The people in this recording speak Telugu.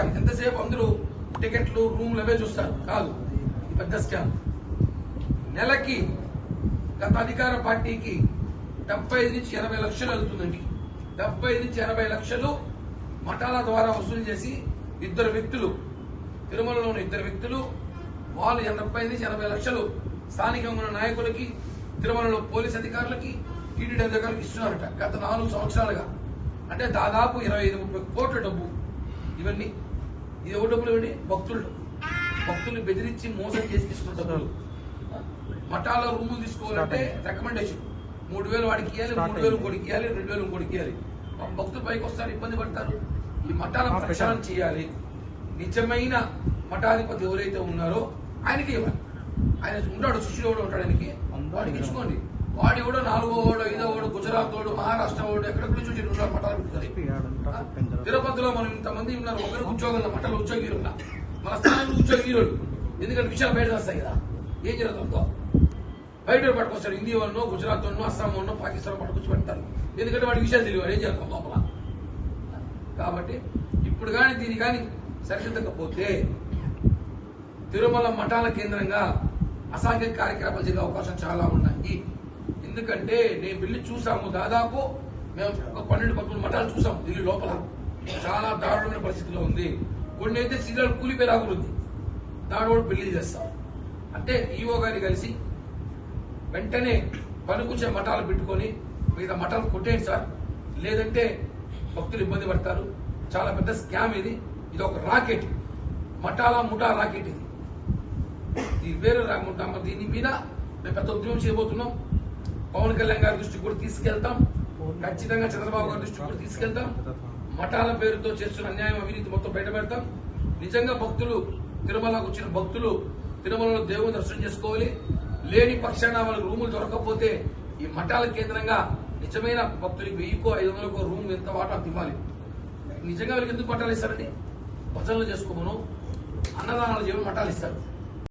స్కామ్. ఎంతసేపు అందరూ టికెట్లు రూమ్లు అవే చూస్తారు? కాదు. పెద్ద స్కామ్. నెలకి గత అధికార పార్టీకి డెబ్బై ఐదు నుంచి ఎనభై లక్షలు వెళ్తుందండి. డెబ్బై నుంచి ఎనభై లక్షలు మఠాల ద్వారా వసూలు చేసి ఇద్దరు వ్యక్తులు తిరుమలలో ఉన్న ఇద్దరు వ్యక్తులు వాళ్ళు ఎనభై నుంచి ఎనభై లక్షలు స్థానికంగా ఉన్న నాయకులకి తిరుమలలో పోలీస్ అధికారులకి టీటీడీ అధికారులకు ఇస్తున్నారట. గత నాలుగు సంవత్సరాలుగా. అంటే దాదాపు ఇరవై ఐదు ముప్పై కోట్ల డబ్బు ఇవన్నీ ఇది ఎవరు డబ్బులు ఇవ్వండి? భక్తులు. భక్తుల్ని బెదిరించి మోసం చేసి డబ్బులు. మఠాల రూములు తీసుకోవాలంటే రికమెండేషన్ మూడు వేలు వాడికి ఇవ్వాలి మూడు వేలు ఇంకోటికి ఇవ్వాలి రెండు వేలు ఇంకోటికి ఇవ్వాలి భక్తులు పైకి వస్తారు ఇబ్బంది పడతారు. ఈ మఠాల ప్రక్షాళన చేయాలి. నిజమైన మఠాధిపతి ఎవరైతే ఉన్నారో ఆయనకి ఇవ్వాలి. ఆయన ఉంటాడు శిష్యుడు కూడా ఉంటాడు ఆయనకి. వాడికి ఇచ్చుకోండి. వాడి కూడా నాలుగో వాడు ఐదో వాడు గుజరాత్ వాడు మహారాష్ట్ర వాడు ఎక్కడెక్కడ నుంచి వచ్చి ఉన్నారు మఠాలు పెట్టుతారు తిరుపతిలో మనం ఇంతమంది ఉన్నారు ఒకరికి ఉద్యోగంలో మఠాలు ఉద్యోగీలు ఉన్నా మన స్థానికులు ఉద్యోగీలు ఎందుకంటే విషయాలు బయట వస్తాయి కదా. ఏం జరుగుతుందో బయట పట్టుకొస్తారు హిందీ వాళ్ళను గుజరాత్ వాళ్ళను అస్సాం వాళ్ళను పాకిస్తాన్ పట్టుకొచ్చి పెడతారు. ఎందుకంటే వాడి విషయాలు తెలియదు ఏం జరుగుతుంది లోపల? కాబట్టి ఇప్పుడు కానీ దీన్ని కానీ సరిదిద్దకపోతే తిరుమల మఠాల కేంద్రంగా అసాంఘిక కార్యక్రమాలు జరిగే అవకాశం చాలా ఉన్నాయి. ఎందుకంటే నేను వెళ్ళి చూసాము దాదాపు మేము ఒక పన్నెండు పదమూడు మఠాలు చూసాం ఢిల్లీ లోపల. చాలా దారుణమైన పరిస్థితిలో ఉంది. కొన్ని అయితే సీరియల్ కూలిపోయేలాగా ఉంది. దాని కూడా పెళ్ళి చేస్తాం. అంటే ఈఓ గారిని కలిసి వెంటనే పనికొచ్చే మఠాలు పెట్టుకొని మిగతా మఠాలు కొట్టేయండి సార్. లేదంటే భక్తులు ఇబ్బంది పడతారు. చాలా పెద్ద స్కామ్ ఇది. ఇది ఒక రాకెట్. మఠాల ముఠా రాకెట్ ఇది. ఇది వేరే రాకుండా దీని మీద మేము పెద్ద ఉద్యమం చేయబోతున్నాం. పవన్ కళ్యాణ్ గారి దృష్టి కూడా తీసుకెళ్తాం. ఖచ్చితంగా చంద్రబాబు గారి దృష్టి కూడా తీసుకెళ్తాం. మఠాల పేరుతో చేస్తున్న అన్యాయం అవినీతి మొత్తం బయట పెడతాం. నిజంగా భక్తులు తిరుమలకు వచ్చిన భక్తులు తిరుమలలో దేవుని దర్శనం చేసుకోవాలి. లేని పక్షాన వాళ్ళకి రూములు దొరకకపోతే ఈ మఠాల కేంద్రంగా నిజమైన భక్తులకి వెయ్యికో ఐదు వందలకో రూమ్ ఎంత వాటా ఇవ్వాలి? నిజంగా వీళ్ళకి ఎందుకు మఠాలు ఇస్తారండి? భజనలు చేసుకోమను. అన్నదానాలు చేయమని మఠాలు ఇస్తారు.